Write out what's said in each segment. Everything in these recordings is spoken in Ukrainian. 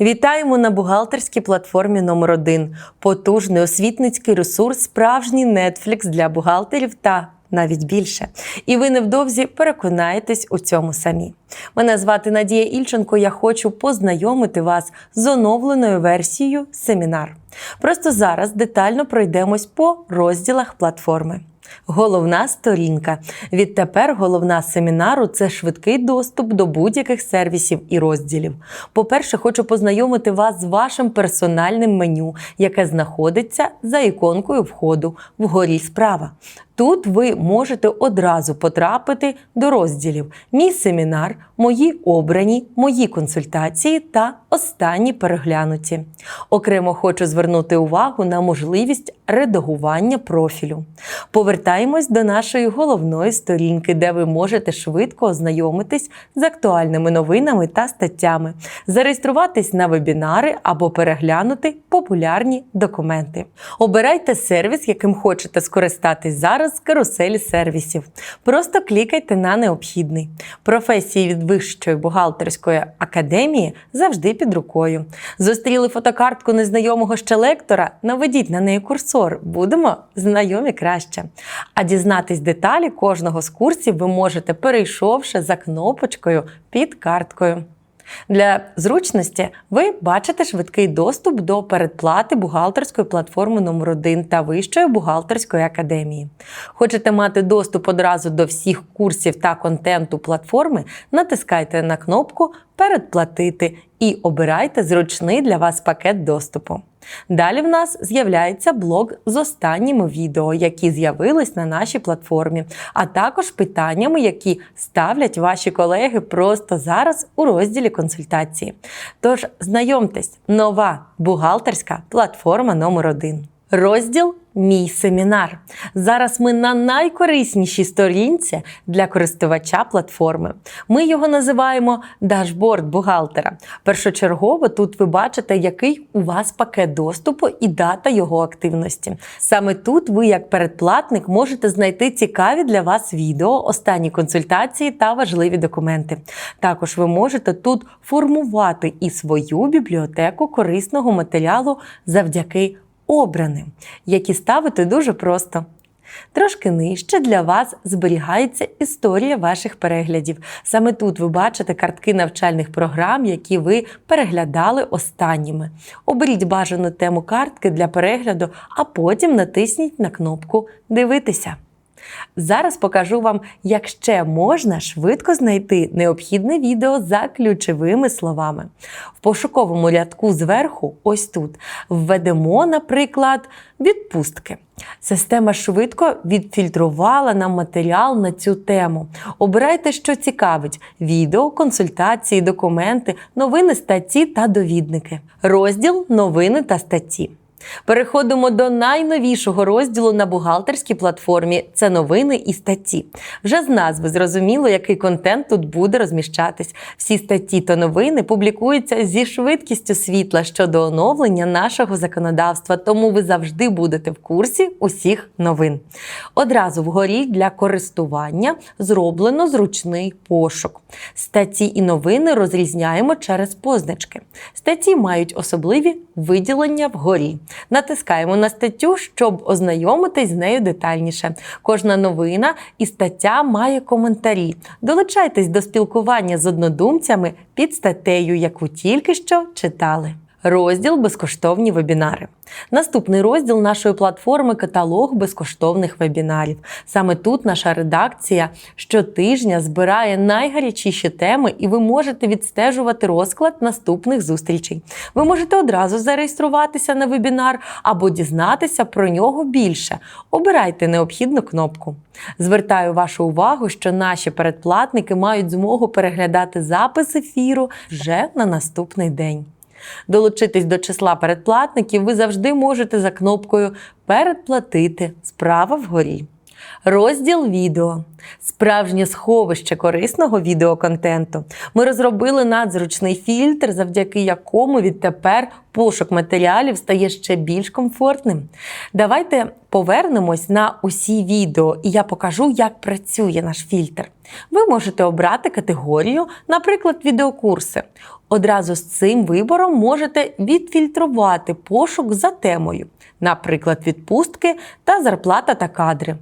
Вітаємо на бухгалтерській платформі номер 1 Потужний освітницький ресурс, справжній Netflix для бухгалтерів та навіть більше. І ви невдовзі переконаєтесь у цьому самі. Мене звати Надія Ільченко. Я хочу познайомити вас з оновленою версією семінар. Просто зараз детально пройдемось по розділах платформи. Головна сторінка. Відтепер головна семінару це швидкий доступ до будь-яких сервісів і розділів. По-перше, хочу познайомити вас з вашим персональним меню, яке знаходиться за іконкою входу вгорі справа. Тут ви можете одразу потрапити до розділів Мій семінар, Мої обрані, Мої консультації та Останні переглянуті. Окремо хочу звернути увагу на можливість редагування профілю. Повертаємось до нашої головної сторінки, де ви можете швидко ознайомитись з актуальними новинами та статтями, зареєструватись на вебінари або переглянути популярні документи. Обирайте сервіс, яким хочете скористатись зараз з каруселі сервісів. Просто клікайте на необхідний. Професії від Вищої бухгалтерської академії завжди під рукою. Зустріли фотокартку незнайомого ще лектора? Наведіть на неї курсор. Будемо знайомі краще. А дізнатись деталі кожного з курсів ви можете, перейшовши за кнопочкою під карткою. Для зручності ви бачите швидкий доступ до передплати бухгалтерської платформи номер 1 та Вищої бухгалтерської академії. Хочете мати доступ одразу до всіх курсів та контенту платформи? Натискайте на кнопку Передплатити і обирайте зручний для вас пакет доступу. Далі в нас з'являється блог з останніми відео, які з'явились на нашій платформі, а також питаннями, які ставлять ваші колеги просто зараз у розділі консультації. Тож знайомтесь, нова бухгалтерська платформа номер 1 Розділ Мій семінар. Зараз ми на найкориснішій сторінці для користувача платформи. Ми його називаємо дашборд бухгалтера. Першочергово тут ви бачите, який у вас пакет доступу і дата його активності. Саме тут ви, як передплатник, можете знайти цікаві для вас відео, останні консультації та важливі документи. Також ви можете тут формувати і свою бібліотеку корисного матеріалу завдяки обраним, які ставити дуже просто. Трошки нижче для вас зберігається історія ваших переглядів. Саме тут ви бачите картки навчальних програм, які ви переглядали останніми. Оберіть бажану тему картки для перегляду, а потім натисніть на кнопку Дивитися. Зараз покажу вам, як ще можна швидко знайти необхідне відео за ключовими словами. В пошуковому рядку зверху, ось тут, введемо, наприклад, відпустки. Система швидко відфільтрувала нам матеріал на цю тему. Обирайте, що цікавить: відео, консультації, документи, новини, статті та довідники. Розділ новини та статті. Переходимо до найновішого розділу на бухгалтерській платформі це новини і статті. Вже з назви зрозуміло, який контент тут буде розміщатись. Всі статті та новини публікуються зі швидкістю світла щодо оновлення нашого законодавства, тому ви завжди будете в курсі усіх новин. Одразу вгорі для користування зроблено зручний пошук. Статті і новини розрізняємо через позначки. Статті мають особливі виділення вгорі. Натискаємо на статтю, щоб ознайомитись з нею детальніше. Кожна новина і стаття має коментарі. Долучайтесь до спілкування з однодумцями під статтею, яку тільки що читали. Розділ безкоштовні вебінари. Наступний розділ нашої платформи каталог безкоштовних вебінарів. Саме тут наша редакція щотижня збирає найгарячіші теми, і ви можете відстежувати розклад наступних зустрічей. Ви можете одразу зареєструватися на вебінар або дізнатися про нього більше. Обирайте необхідну кнопку. Звертаю вашу увагу, що наші передплатники мають змогу переглядати запис ефіру вже на наступний день. Долучитись до числа передплатників ви завжди можете за кнопкою Передплатити справа вгорі. Розділ відео. Справжнє сховище корисного відеоконтенту. Ми розробили надзручний фільтр, завдяки якому відтепер пошук матеріалів стає ще більш комфортним. Давайте повернемось на усі відео, і я покажу, як працює наш фільтр. Ви можете обрати категорію, наприклад, відеокурси. Одразу з цим вибором можете відфільтрувати пошук за темою, наприклад, відпустки та зарплата та кадри.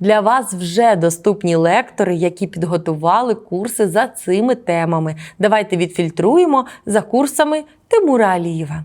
Для вас вже доступні лектори, які підготували курси за цими темами. Давайте відфільтруємо за курсами Тимура Алієва.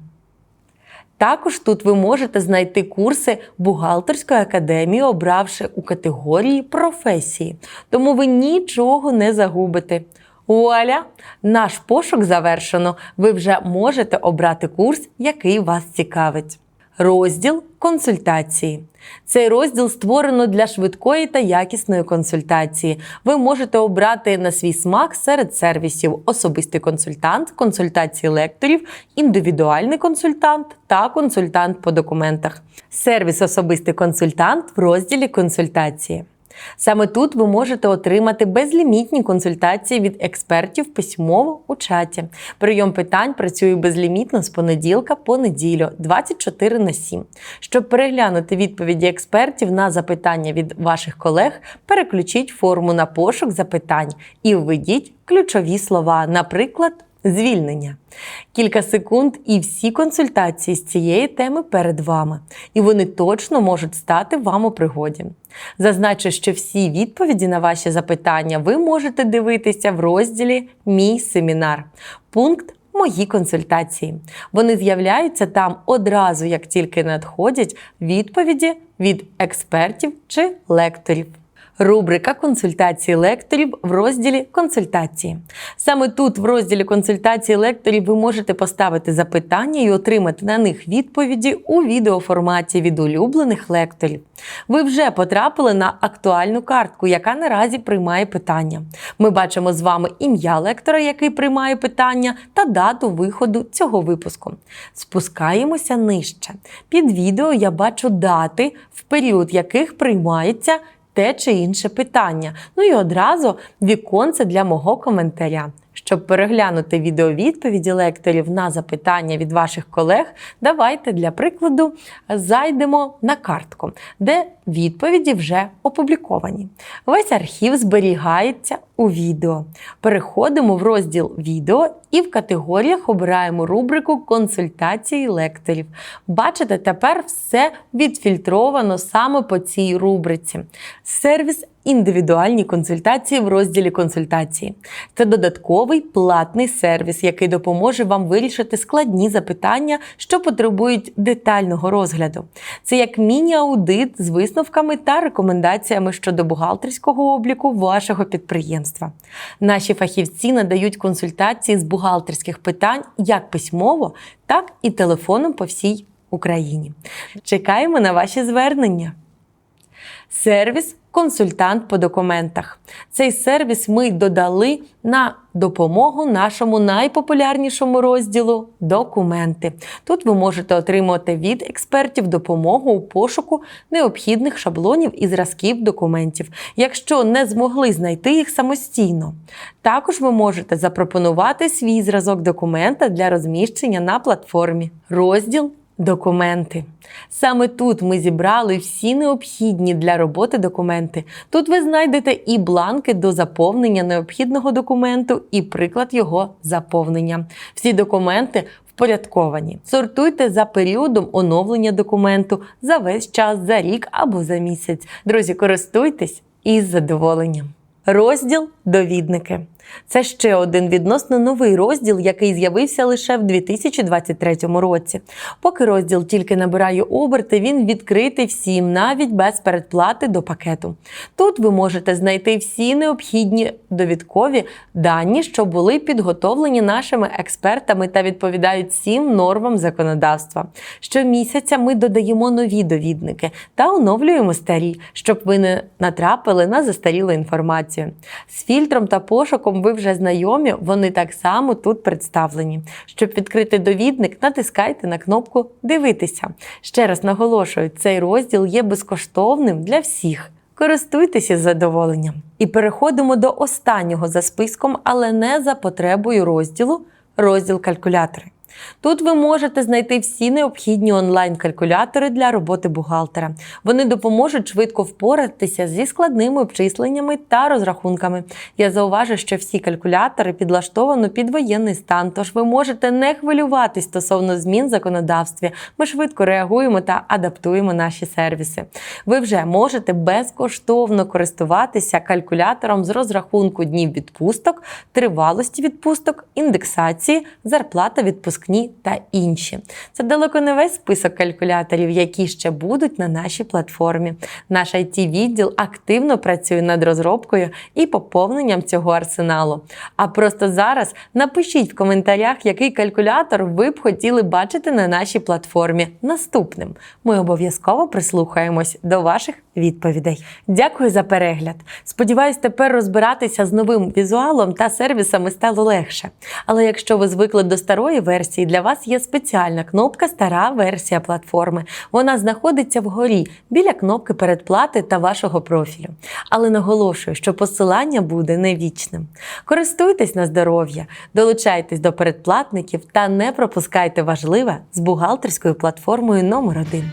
Також тут ви можете знайти курси бухгалтерської академії, обравши у категорії професії. Тому ви нічого не загубите. Вуаля! Наш пошук завершено. Ви вже можете обрати курс, який вас цікавить. Розділ консультації. Цей розділ створено для швидкої та якісної консультації. Ви можете обрати на свій смак серед сервісів: особистий консультант, консультації лекторів, індивідуальний консультант та консультант по документах. Сервіс особистий консультант в розділі консультації. Саме тут ви можете отримати безлімітні консультації від експертів письмово у чаті. Прийом питань працює безлімітно з понеділка по неділю 24 на 7. Щоб переглянути відповіді експертів на запитання від ваших колег, переключіть форму на пошук запитань і введіть ключові слова, наприклад. Звільнення. Кілька секунд, і всі консультації з цієї теми перед вами, і вони точно можуть стати вам у пригоді. Зазначу, що всі відповіді на ваші запитання ви можете дивитися в розділі Мій семінар. Пункт Мої консультації. Вони з'являються там одразу, як тільки надходять відповіді від експертів чи лекторів. Рубрика консультації лекторів в розділі консультації. Саме тут, в розділі консультації лекторів, ви можете поставити запитання і отримати на них відповіді у відеоформаті від улюблених лекторів. Ви вже потрапили на актуальну картку, яка наразі приймає питання. Ми бачимо з вами ім'я лектора, який приймає питання, та дату виходу цього випуску. Спускаємося нижче. Під відео я бачу дати, в період яких приймається те чи інше питання. Ну і одразу віконце для мого коментаря. Щоб переглянути відеовідповіді лекторів на запитання від ваших колег, давайте для прикладу зайдемо на картку, де відповіді вже опубліковані. Весь архів зберігається у відео. Переходимо в розділ відео і в категоріях обираємо рубрику консультації лекторів. Бачите, тепер все відфільтровано саме по цій рубриці. Сервіс індивідуальні консультації в розділі консультації. Це додатковий платний сервіс, який допоможе вам вирішити складні запитання, що потребують детального розгляду. Це як міні-аудит з висновками та рекомендаціями щодо бухгалтерського обліку вашого підприємства. Наші фахівці надають консультації з бухгалтерських питань як письмово, так і телефоном по всій Україні. Чекаємо на ваші звернення. Сервіс консультант по документах. Цей сервіс ми додали на допомогу нашому найпопулярнішому розділу документи. Тут ви можете отримати від експертів допомогу у пошуку необхідних шаблонів і зразків документів, якщо не змогли знайти їх самостійно. Також ви можете запропонувати свій зразок документа для розміщення на платформі. Розділ Документи. Саме тут ми зібрали всі необхідні для роботи документи. Тут ви знайдете і бланки до заповнення необхідного документу, і приклад його заповнення. Всі документи впорядковані. Сортуйте за періодом оновлення документу за весь час, за рік або за місяць. Друзі, користуйтесь із задоволенням. Розділ довідники. Це ще один відносно новий розділ, який з'явився лише в 2023 році. Поки розділ тільки набирає оберти, він відкритий всім, навіть без передплати до пакету. Тут ви можете знайти всі необхідні довідкові дані, що були підготовлені нашими експертами та відповідають всім нормам законодавства. Щомісяця ми додаємо нові довідники та оновлюємо старі, щоб ви не натрапили на застарілу інформацію. З фільтром та пошуком ви вже знайомі, вони так само тут представлені. Щоб відкрити довідник, натискайте на кнопку Дивитися. Ще раз наголошую, цей розділ є безкоштовним для всіх. Користуйтеся з задоволенням. І переходимо до останнього за списком, але не за потребою розділу розділ калькулятори. Тут ви можете знайти всі необхідні онлайн-калькулятори для роботи бухгалтера. Вони допоможуть швидко впоратися зі складними обчисленнями та розрахунками. Я зауважу, що всі калькулятори підлаштовано під воєнний стан, тож ви можете не хвилюватись стосовно змін в законодавстві. Ми швидко реагуємо та адаптуємо наші сервіси. Ви вже можете безкоштовно користуватися калькулятором з розрахунку днів відпусток, тривалості відпусток, індексації, зарплата, відпускні та інші. Це далеко не весь список калькуляторів, які ще будуть на нашій платформі. Наш it відділ активно працює над розробкою і поповненням цього арсеналу. А просто зараз напишіть в коментарях, який калькулятор ви б хотіли бачити на нашій платформі наступним. Ми обов'язково прислухаємось до ваших відповідей. Дякую за перегляд. Сподіваюсь, тепер розбиратися з новим візуалом та сервісами стало легше. Але якщо ви звикли до старої версії, для вас є спеціальна кнопка Стара версія платформи. Вона знаходиться вгорі біля кнопки передплати та вашого профілю. Але наголошую, що посилання буде не вічним. Користуйтесь на здоров'я, долучайтесь до передплатників та не пропускайте важливе з бухгалтерською платформою номер 1